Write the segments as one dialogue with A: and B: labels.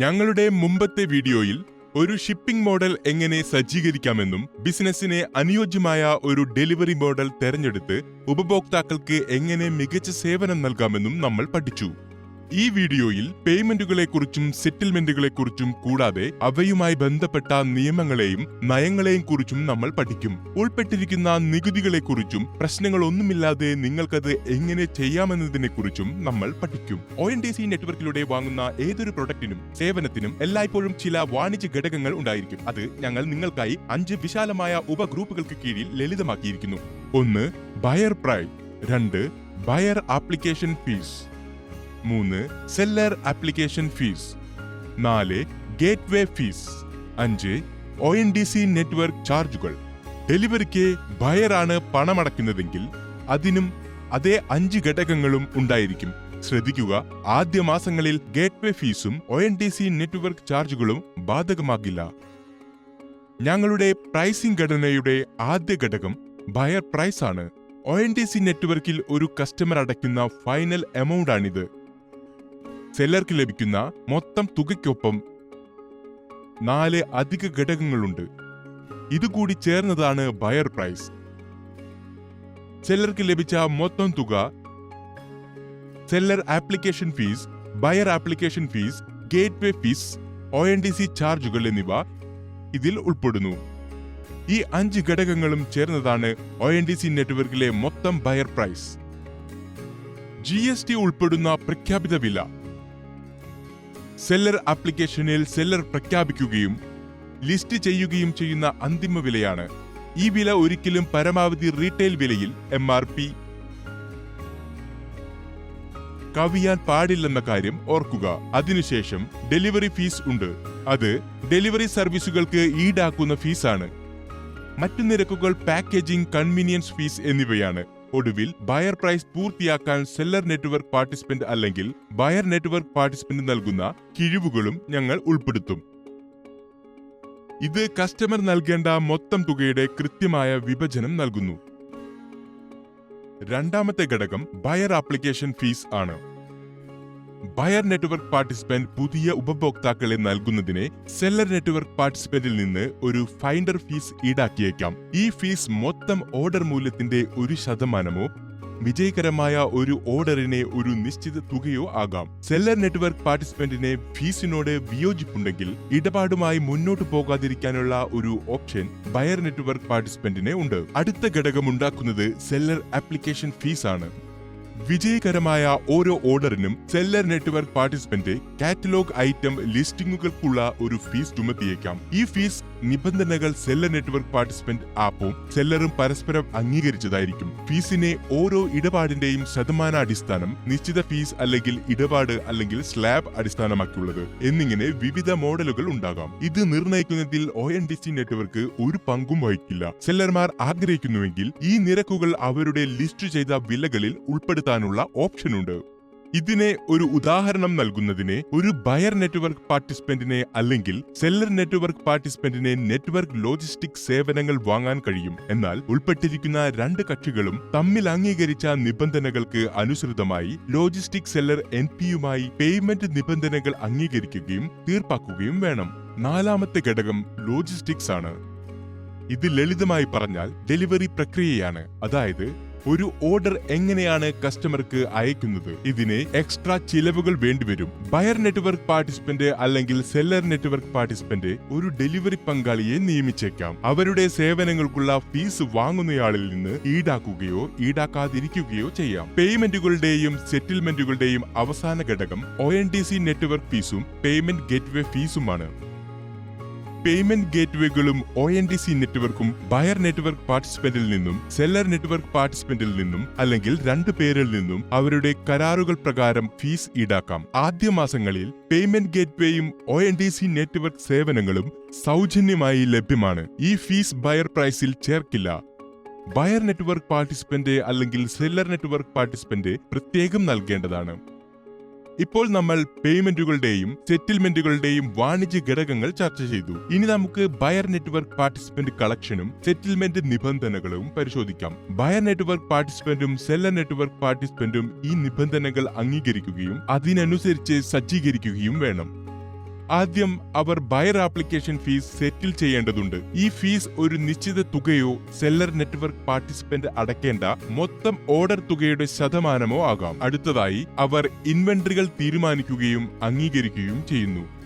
A: ഞങ്ങളുടെ മുമ്പത്തെ വീഡിയോയിൽ ഒരു ഷിപ്പിംഗ് മോഡൽ എങ്ങനെ സജ്ജീകരിക്കാമെന്നും ബിസിനസ്സിനെ അനുയോജ്യമായ ഒരു ഡെലിവറി മോഡൽ തെരഞ്ഞെടുത്ത് ഉപഭോക്താക്കൾക്ക് എങ്ങനെ മികച്ച സേവനം നൽകാമെന്നും നമ്മൾ പഠിച്ചു. ഈ വീഡിയോയിൽ പേയ്മെന്റുകളെക്കുറിച്ചും സെറ്റിൽമെന്റുകളെക്കുറിച്ചും കൂടാതെ അവയുമായി ബന്ധപ്പെട്ട നിയമങ്ങളെയും നയങ്ങളെയും കുറിച്ചും നമ്മൾ പഠിക്കും. ഉൾപ്പെട്ടിരിക്കുന്ന നികുതികളെക്കുറിച്ചും പ്രശ്നങ്ങളൊന്നുമില്ലാതെ നിങ്ങൾക്കത് എങ്ങനെ ചെയ്യാമെന്നതിനെക്കുറിച്ചും നമ്മൾ പഠിക്കും. ഒ എൻ ഡി സി നെറ്റ്വർക്കിലൂടെ വാങ്ങുന്ന ഏതൊരു പ്രൊഡക്റ്റിനും സേവനത്തിനും എല്ലായ്പ്പോഴും ചില വാണിജ്യ ഘടകങ്ങൾ ഉണ്ടായിരിക്കും. അത് ഞങ്ങൾ നിങ്ങൾക്കായി അഞ്ച് വിശാലമായ ഉപഗ്രൂപ്പുകൾക്ക് കീഴിൽ ലളിതമാക്കിയിരിക്കുന്നു. ഒന്ന് ബയർ പ്രൈസ് രണ്ട് ബയർ ആപ്ലിക്കേഷൻ ഫീസ്. മൂന്ന് സെല്ലർ ആപ്ലിക്കേഷൻ ഫീസ് നാല് ഗേറ്റ് വേ ഫീസ് അഞ്ച് O N D C network charges ഡെലിവറിക്ക് ബയറാണ് പണമടയ്ക്കുന്നതെങ്കിൽ അതിനും അതേ അഞ്ച് ഘടകങ്ങളും ഉണ്ടായിരിക്കും. ശ്രദ്ധിക്കുക ആദ്യ മാസങ്ങളിൽ ഗേറ്റ് വേ ഫീസും O N D C network ചാർജുകളും ബാധകമാകില്ല. ഞങ്ങളുടെ പ്രൈസിംഗ് ഘടനയുടെ ആദ്യ ഘടകം ബയർ പ്രൈസ് ആണ്. ഒ എൻ ഡി സി നെറ്റ്വർക്കിൽ ഒരു കസ്റ്റമർ അടയ്ക്കുന്ന ഫൈനൽ എമൗണ്ട് ആണിത്. സെല്ലർക്ക് ലഭിക്കുന്ന മൊത്തം തുകയ്ക്കൊപ്പം നാല് അധിക ഘടകങ്ങളുണ്ട്. ഇതുകൂടി ചേർന്നതാണ് ബയർ പ്രൈസ്. സെല്ലർക്ക് ലഭിച്ച മൊത്തം തുക seller application fees buyer application fees gateway fees O N D C charges എന്നിവ ഇതിൽ ഉൾപ്പെടുന്നു. ഈ അഞ്ച് ഘടകങ്ങളും ചേർന്നതാണ് ഒ എൻ ഡി സി നെറ്റ്വർക്കിലെ മൊത്തം buyer price. G S T ഉൾപ്പെടുന്ന പ്രഖ്യാപിത വില സെല്ലർ ആപ്ലിക്കേഷനിൽ സെല്ലർ പ്രഖ്യാപിക്കുകയും ലിസ്റ്റ് ചെയ്യുകയും ചെയ്യുന്ന അന്തിമ വിലയാണ്. ഈ വില ഒരിക്കലും പരമാവധി റീറ്റെയിൽ വിലയിൽ എം ആർ പി കവിയാൻ പാടില്ലെന്ന കാര്യം ഓർക്കുക. അതിനുശേഷം ഡെലിവറി ഫീസ് ഉണ്ട്. അത് ഡെലിവറി സർവീസുകൾക്ക് ഈടാക്കുന്ന ഫീസാണ്. മറ്റു നിരക്കുകൾ പാക്കേജിംഗ് കൺവീനിയൻസ് ഫീസ് എന്നിവയാണ്. ഒടുവിൽ ബയർ പ്രൈസ് പൂർത്തിയാക്കാൻ സെല്ലർ നെറ്റ്വർക്ക് പാർട്ടിസിപ്പന്റ് അല്ലെങ്കിൽ ബയർ നെറ്റ്വർക്ക് പാർട്ടിസിപ്പന്റ് നൽകുന്ന കിഴിവുകളും ഞങ്ങൾ ഉൾപ്പെടുത്തും. ഇത് കസ്റ്റമർ നൽകേണ്ട മൊത്തം തുകയുടെ കൃത്യമായ വിഭജനം നൽകുന്നു. രണ്ടാമത്തെ ഘടകം ബയർ ആപ്ലിക്കേഷൻ ഫീസ് ആണ്. ബയർ നെറ്റ്വർക്ക് പാർട്ടിസിപ്പന്റ് പുതിയ ഉപഭോക്താക്കളെ നൽകുന്നതിനെ സെല്ലർ നെറ്റ്വർക്ക് പാർട്ടിസിപ്പന്റിൽ നിന്ന് ഒരു ഫൈൻഡർ ഫീസ് ഈടാക്കിയേക്കാം. ഈ ഫീസ് മൊത്തം ഓർഡർ മൂല്യത്തിന്റെ ഒരു ശതമാനമോ വിജയകരമായ ഒരു ഓർഡറിനെ ഒരു നിശ്ചിത തുകയോ ആകാം. സെല്ലർ നെറ്റ്വർക്ക് പാർട്ടിസിപ്പന്റിനെ ഫീസിനോട് വിയോജിപ്പുണ്ടെങ്കിൽ ഇടപാടുമായി മുന്നോട്ട് പോകാതിരിക്കാനുള്ള ഒരു ഓപ്ഷൻ ബയർ നെറ്റ്വർക്ക് പാർട്ടിസിപ്പന്റിനെ ഉണ്ട്. അടുത്ത ഘടകം ഉണ്ടാക്കുന്നത് സെല്ലർ ആപ്ലിക്കേഷൻ ഫീസ് ആണ് വിജയകരമായ ഓരോ ഓർഡറിനും seller network participant catalogue item ലിസ്റ്റിംഗുകൾക്കുള്ള ഒരു ഫീസ് ചുമത്തിയേക്കാം. ഈ ഫീസ് നിബന്ധനകൾ സെല്ലർ നെറ്റ്വർക്ക് പാർട്ടിസിപ്പന്റ് ആപ്പും സെല്ലറും പരസ്പരം അംഗീകരിച്ചതായിരിക്കും. ഫീസിനെ ഓരോ ഇടപാടിന്റെയും ശതമാനാടിസ്ഥാനം നിശ്ചിത ഫീസ് അല്ലെങ്കിൽ ഇടപാട് അല്ലെങ്കിൽ സ്ലാബ് അടിസ്ഥാനമാക്കിയുള്ളത് എന്നിങ്ങനെ വിവിധ മോഡലുകൾ ഉണ്ടാകാം. ഇത് നിർണയിക്കുന്നതിൽ O N D C network ഒരു പങ്കും വഹിക്കില്ല. സെല്ലർമാർ ആഗ്രഹിക്കുന്നുവെങ്കിൽ ഈ നിരക്കുകൾ അവരുടെ ലിസ്റ്റ് ചെയ്ത വിലകളിൽ ഉൾപ്പെടുത്താനുള്ള ഓപ്ഷനുണ്ട്. ഇതിനെ ഒരു ഉദാഹരണം നൽകുന്നതിനെ ഒരു ബയർ നെറ്റ്വർക്ക് പാർട്ടിസിപ്പന്റിനെ അല്ലെങ്കിൽ സെല്ലർ നെറ്റ്വർക്ക് പാർട്ടിസിപ്പന്റിനെ നെറ്റ്വർക്ക് ലോജിസ്റ്റിക് സേവനങ്ങൾ വാങ്ങാൻ കഴിയും. എന്നാൽ ഉൾപ്പെട്ടിരിക്കുന്ന രണ്ട് കക്ഷികളും തമ്മിൽ അംഗീകരിച്ച നിബന്ധനകൾക്ക് അനുസൃതമായി ലോജിസ്റ്റിക് സെല്ലർ എൻ പിയുമായി പേയ്മെന്റ് നിബന്ധനകൾ അംഗീകരിക്കുകയും തീർപ്പാക്കുകയും വേണം. നാലാമത്തെ ഘടകം ലോജിസ്റ്റിക്സ് ആണ്. ഇത് ലളിതമായി പറഞ്ഞാൽ ഡെലിവറി പ്രക്രിയയാണ്. അതായത് ഒരു ഓർഡർ എങ്ങനെയാണ് കസ്റ്റമർക്ക് അയക്കുന്നത്? ഇതിന് എക്സ്ട്രാ ചിലവുകൾ വേണ്ടിവരും. ബയർ നെറ്റ്വർക്ക് പാർട്ടിസിപ്പന്റ് അല്ലെങ്കിൽ സെല്ലർ നെറ്റ്വർക്ക് പാർട്ടിസിപ്പന്റ് ഒരു ഡെലിവറി പങ്കാളിയെ നിയമിച്ചേക്കാം. അവരുടെ സേവനങ്ങൾക്കുള്ള ഫീസ് വാങ്ങുന്നയാളിൽ നിന്ന് ഈടാക്കുകയോ ഈടാക്കാതിരിക്കുകയോ ചെയ്യാം. പേയ്മെന്റുകളുടെയും സെറ്റിൽമെന്റുകളുടെയും അവസാന ഘടകം ഒ എൻ സി നെറ്റ്വർക്ക് ഫീസും പേയ്മെന്റ് ഗേറ്റ്വേ ഫീസുമാണ്. പേയ്മെന്റ് ഗേറ്റ്വേകളും ഒ എൻ ഡി സി നെറ്റ്വർക്കും ബയർ നെറ്റ്വർക്ക് പാർട്ടിസിപ്പന്റിൽ നിന്നും സെല്ലർ നെറ്റ്വർക്ക് പാർട്ടിസിപ്പന്റിൽ നിന്നും അല്ലെങ്കിൽ രണ്ടു പേരിൽ നിന്നും അവരുടെ കരാറുകൾ പ്രകാരം ഫീസ് ഈടാക്കാം. ആദ്യ മാസങ്ങളിൽ payment ഗേറ്റ്വേയും O N D C network സേവനങ്ങളും സൗജന്യമായി ലഭ്യമാണ്. ഈ ഫീസ് ബയർ പ്രൈസിൽ ചേർക്കില്ല. ബയർ നെറ്റ്വർക്ക് പാർട്ടിസിപ്പന്റ് അല്ലെങ്കിൽ സെല്ലർ നെറ്റ്വർക്ക് പാർട്ടിസിപ്പന്റ് പ്രത്യേകം നൽകേണ്ടതാണ്. ഇപ്പോൾ നമ്മൾ പേയ്മെന്റുകളുടെയും സെറ്റിൽമെന്റുകളുടെയും വാണിജ്യ ഘടകങ്ങൾ ചർച്ച ചെയ്തു. ഇനി നമുക്ക് ബയർ നെറ്റ്വർക്ക് പാർട്ടിസിപ്പന്റ് കളക്ഷനും സെറ്റിൽമെന്റ് നിബന്ധനകളും പരിശോധിക്കാം. ബയർ നെറ്റ്വർക്ക് പാർട്ടിസിപ്പന്റും സെല്ലർ നെറ്റ്വർക്ക് പാർട്ടിസിപ്പന്റും ഈ നിബന്ധനകൾ അംഗീകരിക്കുകയും അതിനനുസരിച്ച് സജ്ജീകരിക്കുകയും വേണം. ആദ്യം അവർ ബയർ ആപ്ലിക്കേഷൻ ഫീസ് സെറ്റിൽ ചെയ്യേണ്ടതുണ്ട്. ഈ ഫീസ് ഒരു നിശ്ചിത തുകയോ സെല്ലർ നെറ്റ്വർക്ക് പാർട്ടിസിപ്പന്റ് അടയ്ക്കേണ്ട മൊത്തം ഓർഡർ തുകയുടെ ശതമാനമോ ആകാം. അടുത്തതായി അവർ ഇൻവെന്ററികൾ തീരുമാനിക്കുകയും അംഗീകരിക്കുകയും ചെയ്യുന്നു.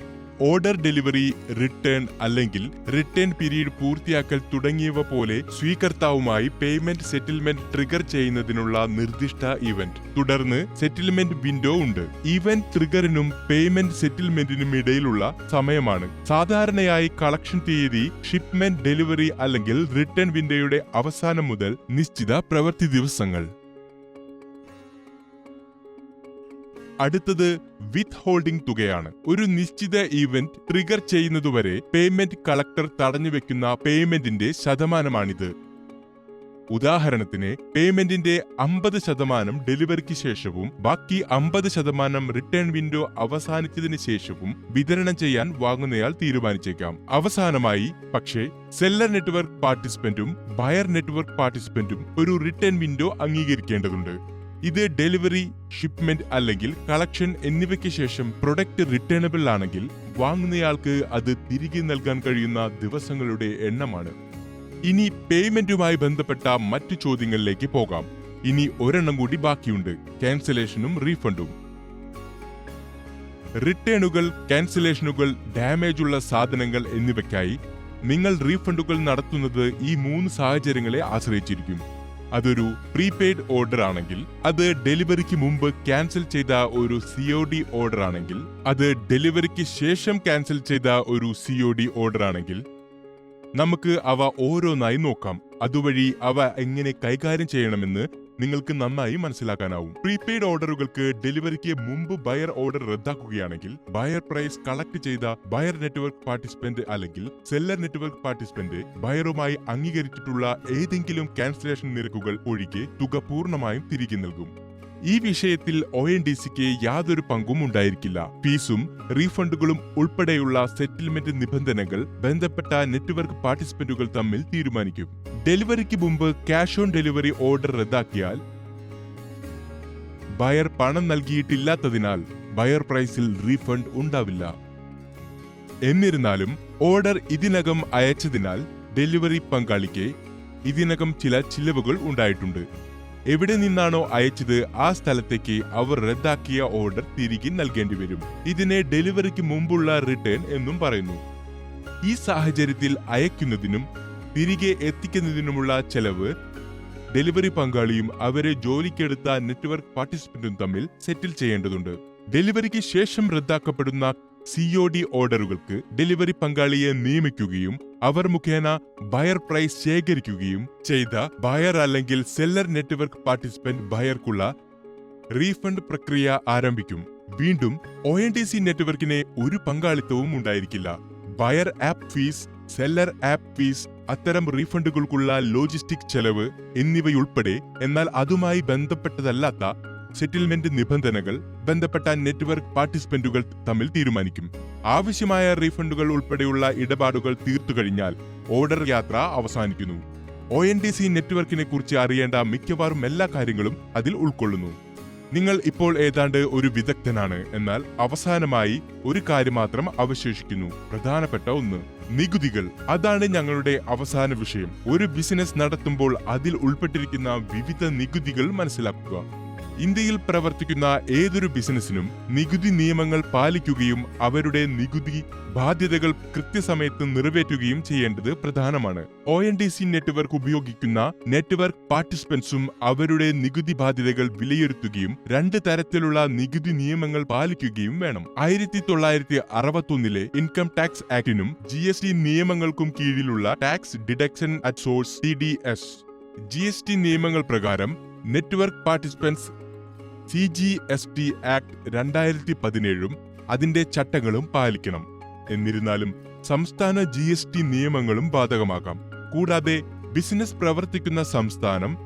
A: ഓർഡർ ഡെലിവറി റിട്ടേൺ അല്ലെങ്കിൽ റിട്ടേൺ പീരീഡ് പൂർത്തിയാക്കൽ തുടങ്ങിയവ പോലെ സ്വീകർത്താവുമായി പേയ്മെന്റ് സെറ്റിൽമെന്റ് ട്രിഗർ ചെയ്യുന്നതിനുള്ള നിർദ്ദിഷ്ട ഇവന്റ്. തുടർന്ന് സെറ്റിൽമെന്റ് വിൻഡോ ഉണ്ട്. ഇവന്റ് ട്രിഗറിനും പേയ്മെന്റ് സെറ്റിൽമെന്റിനും ഇടയിലുള്ള സമയമാണ്. സാധാരണയായി കളക്ഷൻ തീയതി ഷിപ്മെന്റ് ഡെലിവറി അല്ലെങ്കിൽ റിട്ടേൺ വിൻഡോയുടെ അവസാനം മുതൽ നിശ്ചിത പ്രവൃത്തി ദിവസങ്ങൾ. അടുത്തത് വിത്ത് ഹോൾഡിംഗ് തുകയാണ്. ഒരു നിശ്ചിത ഇവന്റ് ട്രിഗർ ചെയ്യുന്നതുവരെ പേയ്മെന്റ് കളക്ടർ തടഞ്ഞുവെക്കുന്ന പേയ്മെന്റിന്റെ ശതമാനമാണിത്. ഉദാഹരണത്തിന് പേയ്മെന്റിന്റെ അമ്പത് ശതമാനം ഡെലിവറിക്ക് ശേഷവും ബാക്കി അമ്പത് ശതമാനം റിട്ടേൺ വിൻഡോ അവസാനിച്ചതിന് ശേഷവും വിതരണം ചെയ്യാൻ വാങ്ങുന്നയാൾ തീരുമാനിച്ചേക്കാം. അവസാനമായി പക്ഷേ സെല്ലർ നെറ്റ്വർക്ക് പാർട്ടിസിപ്പന്റും ബയർ നെറ്റ്വർക്ക് പാർട്ടിസിപ്പന്റും ഒരു റിട്ടേൺ വിൻഡോ അംഗീകരിക്കേണ്ടതുണ്ട്. ഇത് ഡെലിവറി ഷിപ്മെന്റ് അല്ലെങ്കിൽ കളക്ഷൻ എന്നിവയ്ക്ക് ശേഷം പ്രൊഡക്റ്റ് റിട്ടേണബിൾ ആണെങ്കിൽ വാങ്ങുന്നയാൾക്ക് അത് തിരികെ നൽകാൻ കഴിയുന്ന ദിവസങ്ങളുടെ എണ്ണമാണ്. ഇനി പേയ്മെന്റുമായി ബന്ധപ്പെട്ട മറ്റു ചോദ്യങ്ങളിലേക്ക് പോകാം. ഇനി ഒരെണ്ണം കൂടി ബാക്കിയുണ്ട്. ക്യാൻസലേഷനും റീഫണ്ടും. റിട്ടേണുകൾ ക്യാൻസലേഷനുകൾ ഡാമേജ് ഉള്ള സാധനങ്ങൾ എന്നിവയ്ക്കായി നിങ്ങൾ റീഫണ്ടുകൾ നടത്തുന്നത് ഈ മൂന്ന് സാഹചര്യങ്ങളെ ആശ്രയിച്ചിരിക്കും. അതൊരു പ്രീപെയ്ഡ് ഓർഡർ ആണെങ്കിൽ അത് ഡെലിവറിക്ക് മുമ്പ് ക്യാൻസൽ ചെയ്ത ഒരു സിഒ ഡി ഓർഡർ ആണെങ്കിൽ അത് ഡെലിവറിക്ക് ശേഷം ക്യാൻസൽ ചെയ്ത ഒരു സിഒ ഡി ഓർഡർ ആണെങ്കിൽ നമുക്ക് അവ ഓരോന്നായി നോക്കാം. അതുവഴി അവ എങ്ങനെ കൈകാര്യം ചെയ്യണമെന്ന് നിങ്ങൾക്ക് നന്നായി മനസ്സിലാക്കാനാവും. പ്രീപെയ്ഡ് ഓർഡറുകൾക്ക് ഡെലിവറിക്ക് മുമ്പ് ബയർ ഓർഡർ റദ്ദാക്കുകയാണെങ്കിൽ ബയർ പ്രൈസ് കളക്ട് ചെയ്ത ബയർ നെറ്റ്വർക്ക് പാർട്ടിസിപ്പന്റ് അല്ലെങ്കിൽ സെല്ലർ നെറ്റ്വർക്ക് പാർട്ടിസിപ്പന്റ് ബയറുമായി അംഗീകരിച്ചിട്ടുള്ള ഏതെങ്കിലും ക്യാൻസലേഷൻ നിരക്കുകൾ ഒഴികെ തുക പൂർണമായും തിരികെ നൽകും. ഈ വിഷയത്തിൽ ഒ എൻ ഡി സിക്ക് യാതൊരു പങ്കും ഉണ്ടായിരിക്കില്ല. ഫീസും റീഫണ്ടുകളും ഉൾപ്പെടെയുള്ള സെറ്റിൽമെന്റ് നിബന്ധനകൾ ബന്ധപ്പെട്ട നെറ്റ്വർക്ക് പാർട്ടിസിപ്പന്റുകൾ തമ്മിൽ തീരുമാനിക്കും. ഡെലിവറിക്ക് മുമ്പ് ക്യാഷ് ഓൺ ഡെലിവറി ഓർഡർ റദ്ദാക്കിയാൽ ബയർ പണം നൽകിയിട്ടില്ലാത്തതിനാൽ ബയർ പ്രൈസിൽ റീഫണ്ട് ഉണ്ടാവില്ല. എന്നിരുന്നാലും ഓർഡർ ഇതിനകം അയച്ചതിനാൽ ഡെലിവറി പങ്കാളിക്ക് ഇതിനകം ചില ചിലവുകൾ ഉണ്ടായിട്ടുണ്ട്. എവിടെ നിന്നാണോ അയച്ചത് ആ സ്ഥലത്തേക്ക് അവർ റദ്ദാക്കിയ ഓർഡർ തിരികെ നൽകേണ്ടി വരും. ഇതിനെ ഡെലിവറിക്ക് മുമ്പുള്ള റിട്ടേൺ എന്നും പറയുന്നു. ഈ സാഹചര്യത്തിൽ അയക്കുന്നതിനും തിരികെ എത്തിക്കുന്നതിനുമുള്ള ചെലവ് ഡെലിവറി പങ്കാളിയും അവരെ ജോലിക്കെടുത്ത നെറ്റ്വർക്ക് പാർട്ടിസിപ്പന്റും തമ്മിൽ സെറ്റിൽ ചെയ്യേണ്ടതുണ്ട്. ഡെലിവറിക്ക് ശേഷം റദ്ദാക്കപ്പെടുന്ന സിഒ ഡി ഓർഡറുകൾക്ക് ഡെലിവറി പങ്കാളിയെ നിയമിക്കുകയും അവർ മുഖേന ബയർ പ്രൈസ് ശേഖരിക്കുകയും ചെയ്ത ബയർ അല്ലെങ്കിൽ സെല്ലർ നെറ്റ്വർക്ക് പാർട്ടിസിപ്പന്റ് ബയർക്കുള്ള റീഫണ്ട് പ്രക്രിയ ആരംഭിക്കും. വീണ്ടും ഒ എൻ ടി സി നെറ്റ്വർക്കിന് ഒരു പങ്കാളിത്തവും ഉണ്ടായിരിക്കില്ല. Buyer app fees seller app fees അത്തരം റീഫണ്ടുകൾക്കുള്ള ലോജിസ്റ്റിക് ചെലവ് എന്നിവയുൾപ്പെടെ എന്നാൽ അതുമായി ബന്ധപ്പെട്ടതല്ലാത്ത സെറ്റിൽമെന്റ് നിബന്ധനകൾ ബന്ധപ്പെട്ട നെറ്റ്വർക്ക് പാർട്ടിസിപ്പന്റുകൾ തമ്മിൽ തീരുമാനിക്കും. ആവശ്യമായ റീഫണ്ടുകൾ ഉൾപ്പെടെയുള്ള ഇടപാടുകൾ തീർത്തു കഴിഞ്ഞാൽ ഓർഡർ യാത്ര അവസാനിക്കുന്നു. ഒ എൻ ഡി സി നെറ്റ്വർക്കിനെ കുറിച്ച് അറിയേണ്ട മിക്കവാറും എല്ലാ കാര്യങ്ങളും അതിൽ ഉൾക്കൊള്ളുന്നു. നിങ്ങൾ ഇപ്പോൾ ഏതാണ്ട് ഒരു വിദഗ്ധനാണ് എന്നാൽ അവസാനമായി ഒരു കാര്യം മാത്രം അവശേഷിക്കുന്നു. പ്രധാനപ്പെട്ട ഒന്ന് നികുതികൾ. അതാണ് ഞങ്ങളുടെ അവസാന വിഷയം. ഒരു ബിസിനസ് നടത്തുമ്പോൾ അതിൽ ഉൾപ്പെട്ടിരിക്കുന്ന വിവിധ നികുതികൾ മനസ്സിലാക്കുക. ഇന്ത്യയിൽ പ്രവർത്തിക്കുന്ന ഏതൊരു ബിസിനസ്സിനും നികുതി നിയമങ്ങൾ പാലിക്കുകയും അവരുടെ നികുതി ബാധ്യതകൾ കൃത്യസമയത്ത് നിറവേറ്റുകയും ചെയ്യേണ്ടത് പ്രധാനമാണ്. O N D C network ഉപയോഗിക്കുന്ന നെറ്റ്വർക്ക് പാർട്ടിസിപ്പൻസും അവരുടെ നികുതി ബാധ്യതകൾ വിലയിരുത്തുകയും രണ്ട് തരത്തിലുള്ള നികുതി നിയമങ്ങൾ പാലിക്കുകയും വേണം. ആയിരത്തി തൊള്ളായിരത്തി അറുപത്തൊന്നിലെ ഇൻകം ടാക്സ് ആക്ടിനും ജി എസ് ടി നിയമങ്ങൾക്കും കീഴിലുള്ള tax deduction at source C D S G S T നിയമങ്ങൾ പ്രകാരം network participants C G S T act രണ്ടായിരത്തി പതിനേഴും അതിന്റെ ചട്ടങ്ങളും പാലിക്കണം. എന്നിരുന്നാലും സംസ്ഥാന ജി എസ് ടി നിയമങ്ങളും ബാധകമാകാം. കൂടാതെ ബിസിനസ് പ്രവർത്തിക്കുന്ന സംസ്ഥാനം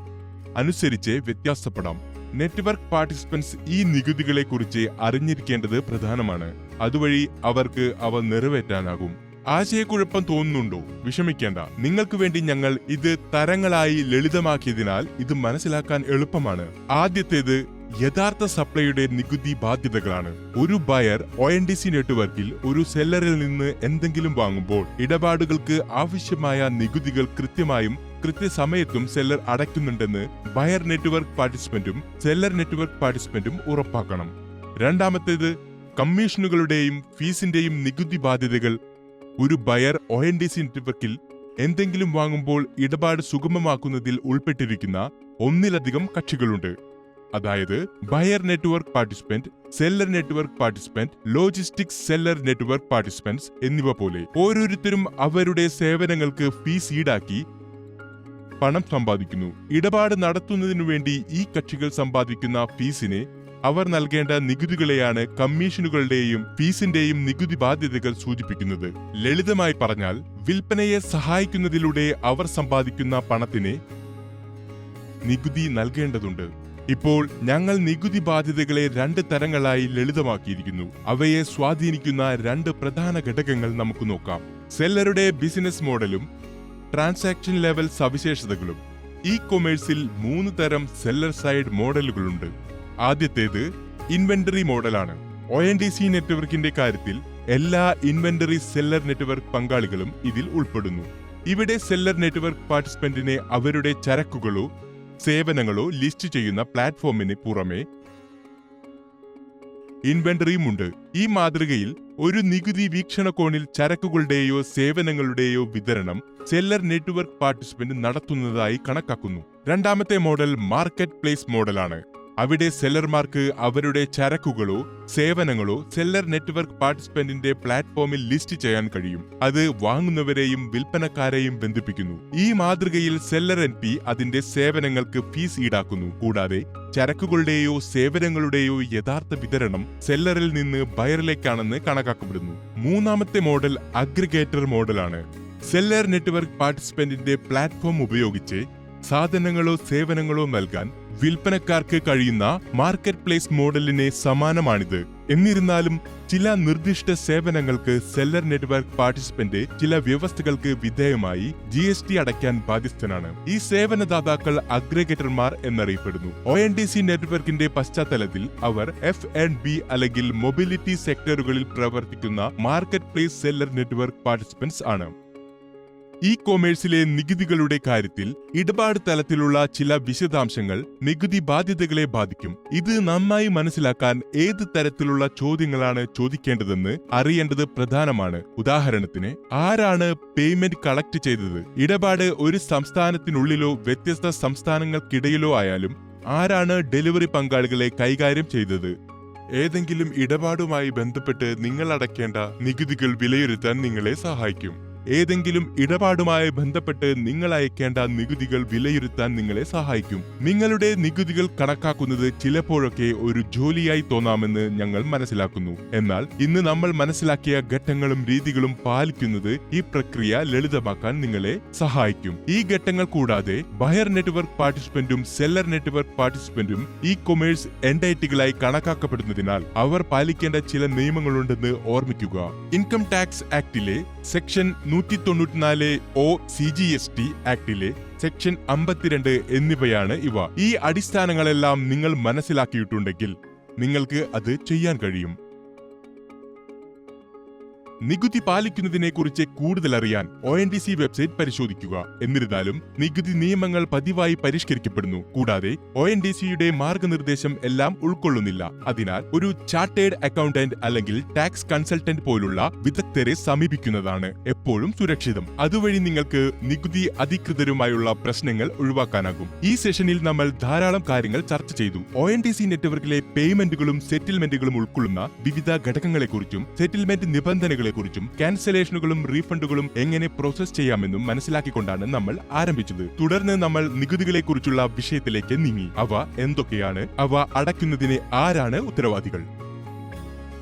A: അനുസരിച്ച് വ്യത്യാസപ്പെടാം. നെറ്റ്വർക്ക് പാർട്ടിസിപ്പൻസ് ഈ നികുതികളെക്കുറിച്ച് അറിഞ്ഞിരിക്കേണ്ടത് പ്രധാനമാണ്. അതുവഴി അവർക്ക് അവ നിറവേറ്റാനാകും. ആശയക്കുഴപ്പം തോന്നുന്നുണ്ടോ? വിഷമിക്കേണ്ട. നിങ്ങൾക്ക് വേണ്ടി ഞങ്ങൾ ഇത് തരങ്ങളായി ലളിതമാക്കിയതിനാൽ ഇത് മനസ്സിലാക്കാൻ എളുപ്പമാണ്. ആദ്യത്തേത് യഥാർത്ഥ സപ്ലൈയുടെ നികുതി ബാധ്യതകളാണ്. ഒരു buyer O N D C നെറ്റ്വർക്കിൽ ഒരു സെല്ലറിൽ നിന്ന് എന്തെങ്കിലും വാങ്ങുമ്പോൾ ഇടപാടുകൾക്ക് ആവശ്യമായ നികുതികൾ കൃത്യമായും കൃത്യസമയത്തും സെല്ലർ അടയ്ക്കുന്നുണ്ടെന്ന് ബയർ നെറ്റ്വർക്ക് പാർട്ടിസിപ്പന്റും സെല്ലർ നെറ്റ്വർക്ക് പാർട്ടിസിപ്പന്റും ഉറപ്പാക്കണം. രണ്ടാമത്തേത് കമ്മീഷനുകളുടെയും ഫീസിന്റെയും നികുതി ബാധ്യതകൾ. ഒരു buyer O N D C നെറ്റ്വർക്കിൽ എന്തെങ്കിലും വാങ്ങുമ്പോൾ ഇടപാട് സുഗമമാക്കുന്നതിൽ ഉൾപ്പെട്ടിരിക്കുന്ന ഒന്നിലധികം കക്ഷികളുണ്ട്. അതായത് buyer network participant seller network participant logistics seller network participants എന്നിവ പോലെ ഓരോരുത്തരും അവരുടെ സേവനങ്ങൾക്ക് ഫീസ് ഈടാക്കി പണം സമ്പാദിക്കുന്നു. ഇടപാട് നടത്തുന്നതിനു വേണ്ടി ഈ കക്ഷികൾ സമ്പാദിക്കുന്ന ഫീസിനെ അവർ നൽകേണ്ട നികുതികളെയാണ് കമ്മീഷനുകളുടെയും ഫീസിന്റെയും നികുതി ബാധ്യതകൾ സൂചിപ്പിക്കുന്നത്. ലളിതമായി പറഞ്ഞാൽ വിൽപ്പനയെ സഹായിക്കുന്നതിലൂടെ അവർ സമ്പാദിക്കുന്ന പണത്തിന് നികുതി നൽകേണ്ടതുണ്ട്. ഇപ്പോൾ ഞങ്ങൾ നികുതി ബാധ്യതകളെ രണ്ട് തരങ്ങളായി ലളിതമാക്കിയിരിക്കുന്നു. അവയെ സ്വാധീനിക്കുന്ന രണ്ട് പ്രധാന ഘടകങ്ങൾ നമുക്ക് നോക്കാം. സെല്ലറുടെ ബിസിനസ് മോഡലും ട്രാൻസാക്ഷൻ ലെവൽ സവിശേഷതകളും. ഇ കൊമേഴ്സിൽ മൂന്ന് തരം സെല്ലർ സൈഡ് മോഡലുകളുണ്ട്. ആദ്യത്തേത് ഇൻവെന്ററി മോഡലാണ്. ഒ എൻ ഡി സി നെറ്റ്വർക്കിന്റെ കാര്യത്തിൽ എല്ലാ ഇൻവെന്ററി സെല്ലർ നെറ്റ്വർക്ക് പങ്കാളികളും ഇതിൽ ഉൾപ്പെടുന്നു. ഇവിടെ സെല്ലർ നെറ്റ്വർക്ക് പാർട്ടിസിപ്പന്റിനെ അവരുടെ ചരക്കുകളോ സേവനങ്ങളോ ലിസ്റ്റ് ചെയ്യുന്ന പ്ലാറ്റ്ഫോമിന് പുറമെ ഇൻവെന്ററിയുമുണ്ട്. ഈ മാതൃകയിൽ ഒരു നികുതി വീക്ഷണകോണിൽ ചരക്കുകളുടെയോ സേവനങ്ങളുടെയോ വിതരണം സെല്ലർ നെറ്റ്വർക്ക് പാർട്ടിസിപ്പന്റ് നടത്തുന്നതായി കണക്കാക്കുന്നു. രണ്ടാമത്തെ മോഡൽ മാർക്കറ്റ് പ്ലേസ് മോഡലാണ്. അവിടെ സെല്ലർമാർക്ക് അവരുടെ ചരക്കുകളോ സേവനങ്ങളോ സെല്ലർ നെറ്റ്വർക്ക് പാർട്ടിസിപ്പന്റിന്റെ പ്ലാറ്റ്ഫോമിൽ ലിസ്റ്റ് ചെയ്യാൻ കഴിയും. അത് വാങ്ങുന്നവരെയും വിൽപ്പനക്കാരെയും ബന്ധിപ്പിക്കുന്നു. ഈ മാതൃകയിൽ സെല്ലർ എൻ പി അതിന്റെ സേവനങ്ങൾക്ക് ഫീസ് ഈടാക്കുന്നു. കൂടാതെ ചരക്കുകളുടെയോ സേവനങ്ങളുടെയോ യഥാർത്ഥ വിതരണം സെല്ലറിൽ നിന്ന് ബയറിലേക്കാണെന്ന് കണക്കാക്കപ്പെടുന്നു. മൂന്നാമത്തെ മോഡൽ അഗ്രിഗേറ്റർ മോഡലാണ്. സെല്ലർ നെറ്റ്വർക്ക് പാർട്ടിസിപ്പന്റിന്റെ പ്ലാറ്റ്ഫോം ഉപയോഗിച്ച് സാധനങ്ങളോ സേവനങ്ങളോ നൽകാൻ വിൽപ്പനക്കാർക്ക് കഴിയുന്ന മാർക്കറ്റ് പ്ലേസ് മോഡലിന് സമാനമാണിത്. എന്നിരുന്നാലും ചില നിർദ്ദിഷ്ട സേവനങ്ങൾക്ക് സെല്ലർ നെറ്റ്വർക്ക് പാർട്ടിസിപ്പന്റ് ചില വ്യവസ്ഥകൾക്ക് വിധേയമായി ജി എസ് ടി അടയ്ക്കാൻ ബാധ്യസ്ഥനാണ്. ഈ സേവനദാതാക്കൾ അഗ്രഗേറ്റർമാർ എന്നറിയപ്പെടുന്നു. ഒ എൻ ഡി സി നെറ്റ്വർക്കിന്റെ പശ്ചാത്തലത്തിൽ അവർ എഫ് ആൻഡ് ബി അല്ലെങ്കിൽ മൊബിലിറ്റി സെക്ടറുകളിൽ പ്രവർത്തിക്കുന്ന market place seller network participants ആണ്. ഇ കൊമേഴ്സിലെ നികുതികളുടെ കാര്യത്തിൽ ഇടപാട് തലത്തിലുള്ള ചില വിശദാംശങ്ങൾ നികുതി ബാധ്യതകളെ ബാധിക്കും. ഇത് നന്നായി മനസ്സിലാക്കാൻ ഏത് തരത്തിലുള്ള ചോദ്യങ്ങളാണ് ചോദിക്കേണ്ടതെന്ന് അറിയേണ്ടത് പ്രധാനമാണ്. ഉദാഹരണത്തിന് ആരാണ് പേയ്മെന്റ് കളക്ട് ചെയ്തത്? ഇടപാട് ഒരു സംസ്ഥാനത്തിനുള്ളിലോ വ്യത്യസ്ത സംസ്ഥാനങ്ങൾക്കിടയിലോ ആയാലും ആരാണ് ഡെലിവറി പങ്കാളികളെ കൈകാര്യം ചെയ്തത്? ഏതെങ്കിലും ഇടപാടുമായി ബന്ധപ്പെട്ട് നിങ്ങൾ അടയ്ക്കേണ്ട നികുതികൾ വിലയിരുത്താൻ നിങ്ങളെ സഹായിക്കും. ഏതെങ്കിലും ഇടപാടുമായി ബന്ധപ്പെട്ട് നിങ്ങൾ അയക്കേണ്ട നികുതികൾ വിലയിരുത്താൻ നിങ്ങളെ സഹായിക്കും. നിങ്ങളുടെ നികുതികൾ കണക്കാക്കുന്നത് ചിലപ്പോഴൊക്കെ ഒരു ജോലിയായി തോന്നാമെന്ന് ഞങ്ങൾ മനസ്സിലാക്കുന്നു. എന്നാൽ ഇന്ന് നമ്മൾ മനസ്സിലാക്കിയ ഘട്ടങ്ങളും രീതികളും പാലിക്കുന്നത് ഈ പ്രക്രിയ ലളിതമാക്കാൻ നിങ്ങളെ സഹായിക്കും. ഈ ഘട്ടങ്ങൾ കൂടാതെ ബയർ നെറ്റ്വർക്ക് പാർട്ടിസിപ്പന്റും സെല്ലർ നെറ്റ്വർക്ക് പാർട്ടിസിപ്പന്റും ഇ കൊമേഴ്സ് എൻഡൈറ്റികളായി കണക്കാക്കപ്പെടുന്നതിനാൽ അവർ പാലിക്കേണ്ട ചില നിയമങ്ങളുണ്ടെന്ന് ഓർമ്മിക്കുക. ഇൻകം ടാക്സ് ആക്ടിലെ സെക്ഷൻ നൂറ്റി തൊണ്ണൂറ്റിനാല് O C G S T ആക്ടിലെ section അമ്പത്തിരണ്ട് എന്നിവയാണ് ഇവ. ഈ അടിസ്ഥാനങ്ങളെല്ലാം നിങ്ങൾ മനസ്സിലാക്കിയിട്ടുണ്ടെങ്കിൽ നിങ്ങൾക്ക് അത് ചെയ്യാൻ കഴിയും. നികുതി പാലിക്കുന്നതിനെക്കുറിച്ച് കൂടുതൽ അറിയാൻ O N D C website പരിശോധിക്കുക. എന്നിരുന്നാലും നികുതി നിയമങ്ങൾ പതിവായി പരിഷ്കരിക്കപ്പെടുന്നു. കൂടാതെ ഒ എൻ ഡി സിയുടെ മാർഗനിർദ്ദേശം എല്ലാം ഉൾക്കൊള്ളുന്നില്ല. അതിനാൽ ഒരു ചാർട്ടേഡ് അക്കൗണ്ടന്റ് അല്ലെങ്കിൽ ടാക്സ് കൺസൾട്ടന്റ് പോലുള്ള വിദഗ്ധരെ സമീപിക്കുന്നതാണ് എപ്പോഴും സുരക്ഷിതം. അതുവഴി നിങ്ങൾക്ക് നികുതി അധികൃതരുമായുള്ള പ്രശ്നങ്ങൾ ഒഴിവാക്കാനാകും. ഈ സെഷനിൽ നമ്മൾ ധാരാളം കാര്യങ്ങൾ ചർച്ച ചെയ്തു. ഒ എൻ ഡി സി നെറ്റ്വർക്കിലെ പേയ്മെന്റുകളും സെറ്റിൽമെന്റുകളും ഉൾക്കൊള്ളുന്ന വിവിധ ഘടകങ്ങളെക്കുറിച്ചും സെറ്റിൽമെന്റ് നിബന്ധനകളെക്കുറിച്ചും ക്യാൻസലേഷനുകളും റീഫണ്ടുകളും എങ്ങനെ പ്രോസസ് ചെയ്യാമെന്നും മനസ്സിലാക്കിക്കൊണ്ടാണ് നമ്മൾ ആരംഭിച്ചത്. തുടർന്ന് നമ്മൾ നികുതികളെക്കുറിച്ചുള്ള വിഷയത്തിലേക്ക് നീങ്ങി. അവ എന്തൊക്കെയാണ്? അവ അടയ്ക്കുന്നതിന് ആരാണ് ഉത്തരവാദികൾ?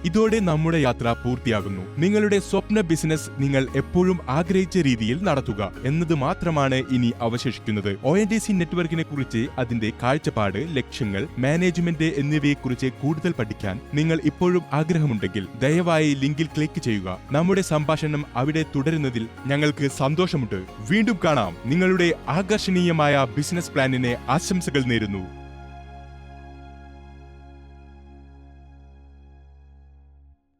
A: ഇതോടെ നമ്മുടെ യാത്ര പൂർത്തിയാകുന്നു. നിങ്ങളുടെ സ്വപ്ന ബിസിനസ് നിങ്ങൾ എപ്പോഴും ആഗ്രഹിച്ച രീതിയിൽ നടത്തുക എന്നത് മാത്രമാണ് ഇനി അവശേഷിക്കുന്നത്. ഒ എൻ ഡി സി നെറ്റ്വർക്കിനെ കുറിച്ച് അതിന്റെ കാഴ്ചപ്പാട് ലക്ഷ്യങ്ങൾ മാനേജ്മെന്റ് എന്നിവയെക്കുറിച്ച് കൂടുതൽ പഠിക്കാൻ നിങ്ങൾ ഇപ്പോഴും ആഗ്രഹമുണ്ടെങ്കിൽ ദയവായി ലിങ്കിൽ ക്ലിക്ക് ചെയ്യുക. നമ്മുടെ സംഭാഷണം അവിടെ തുടരുന്നതിൽ ഞങ്ങൾക്ക് സന്തോഷമുണ്ട്. വീണ്ടും കാണാം. നിങ്ങളുടെ ആകർഷണീയമായ ബിസിനസ് പ്ലാനിനെ ആശംസകൾ നേരുന്നു.